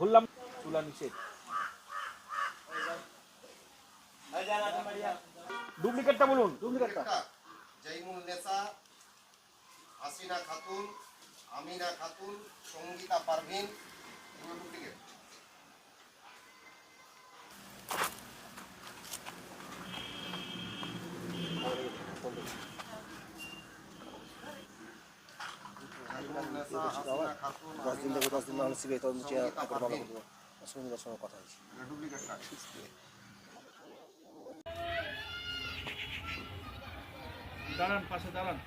ধরলাম চুলা নিষেধ। ডুপ্লিকেটটা বলুন। ডুপ্লিকেটটা। জৈমুল নেসা হাসিনা খাতুন, আমিনা খাতুন, সঙ্গীতা পারভিন ডুপ্লিকেট। হাসিনা খাতুন, দশ দিন থেকে দশ দিন মানুষ শিখে তখন তারপরে মামলা পারভিন। করব সঙ্গীতার সঙ্গে কথা হয়েছে। দাঁড়ান পাশে দাঁড়ান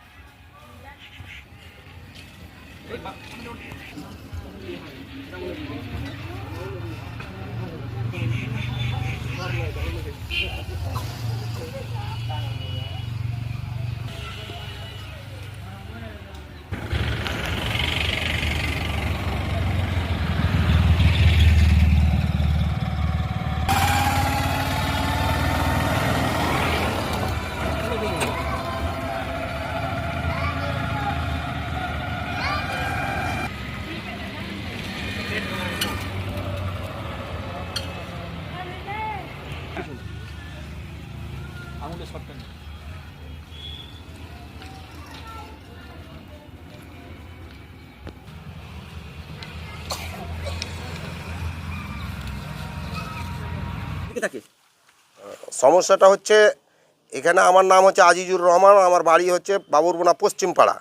থাকে? সমস্যাটা হচ্ছে, এখানে আমার নাম হচ্ছে আজিজুর রহমান, আমার বাড়ি হচ্ছে বাবুরবোনা পশ্চিমপাড়া।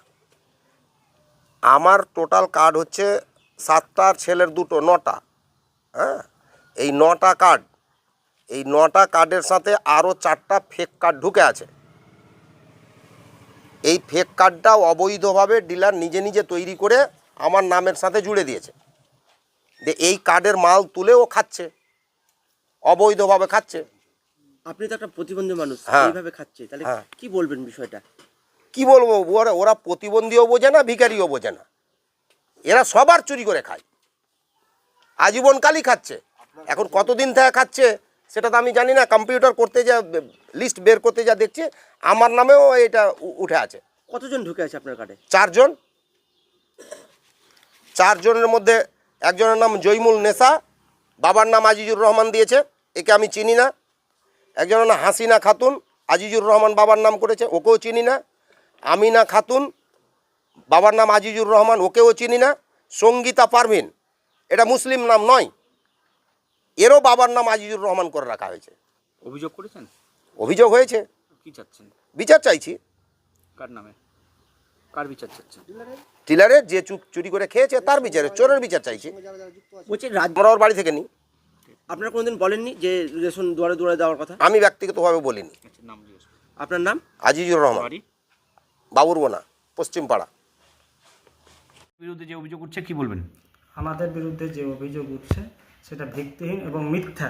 আমার টোটাল কার্ড হচ্ছে সাতটার ছেলের দুটো, নটা। হ্যাঁ? এই নটা কার্ড, এই নটা কার্ডের সাথে আরও চারটা ফেক কার্ড ঢুকে আছে। এই ফেক কার্ডটা অবৈধভাবে ডিলার নিজে নিজে তৈরি করে আমার নামের সাথে জুড়ে দিয়েছে। যে এই কার্ডের মাল তুলে ও খাচ্ছে। অবৈধভাবে খাচ্ছে। আপনি তো একটা প্রতিবন্ধী মানুষ হ্যাঁ। এইভাবে খাচ্ছে। তাহলে হ্যাঁ। কি বলবেন বিষয়টা? কি বলব? ওরা ওরা প্রতিবন্ধীও বোঝে না ভিখারিও বোঝে না। এরা সবার চুরি করে খায়। আজীবনকালই খাচ্ছে। এখন কতদিন থেকে খাচ্ছে সেটা তো আমি জানি না। কম্পিউটার করতে যা লিস্ট বের করতে যা দেখছি আমার নামেও এটা উঠে আছে। কতজন ঢুকে আছে আপনার কার্ডে? চারজন। চারজনের মধ্যে একজনের নাম জৈমুল নেসা বাবার নাম আজিজুর রহমান দিয়েছে। একে আমি চিনি না। একজনের নাম হাসিনা খাতুন আজিজুর রহমান বাবার নাম করেছে ওকেও চিনি না। আমিনা খাতুন বাবার নাম আজিজুর রহমান ওকেও চিনি না। সঙ্গীতা পারভিন এটা মুসলিম নাম নয় এরও বাবার নাম আজিজুর রহমান করে রাখা হয়েছে। অভিযোগ করেছেন? অভিযোগ হয়েছে। কি চাচ্ছেন? বিচার চাইছি। কার নামে? কার বিচার চাচ্ছেন? টিলারের যে চুরি করে খেয়েছে তার বিচারে চোরের বিচার চাইছি। বলছি আমরা ওর বাড়ি থেকে নিই। আপনারা কোনোদিন বলেননি যে রেশন দুয়ারে দুয়ারে দেওয়ার কথা? আমি ব্যক্তিগতভাবে বলিনি। আচ্ছা নাম আপনার নাম? আজিজুর রহমান। বাড়ি? বাবুরবোনা পশ্চিমপাড়া। বিরুদ্ধে যে অভিযোগ উঠছে কি বলবেন? আমাদের বিরুদ্ধে যে অভিযোগ উঠছে সেটা ভিত্তিহীন এবং মিথ্যা।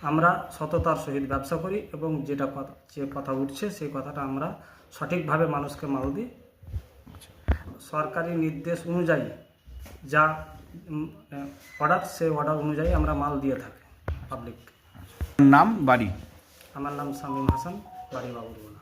আমরা সততার সহিত ব্যবসা করি এবং যেটা কথা যে কথা উঠছে সেই কথাটা আমরা সঠিকভাবে মানুষকে মাল দিই। সরকারি নির্দেশ অনুযায়ী যা অর্ডার সেই অর্ডার অনুযায়ী আমরা মাল দিয়ে থাকি পাবলিক নাম বাড়ি? আমার নাম শামীম হাসান বাড়ি বাবুরগোলা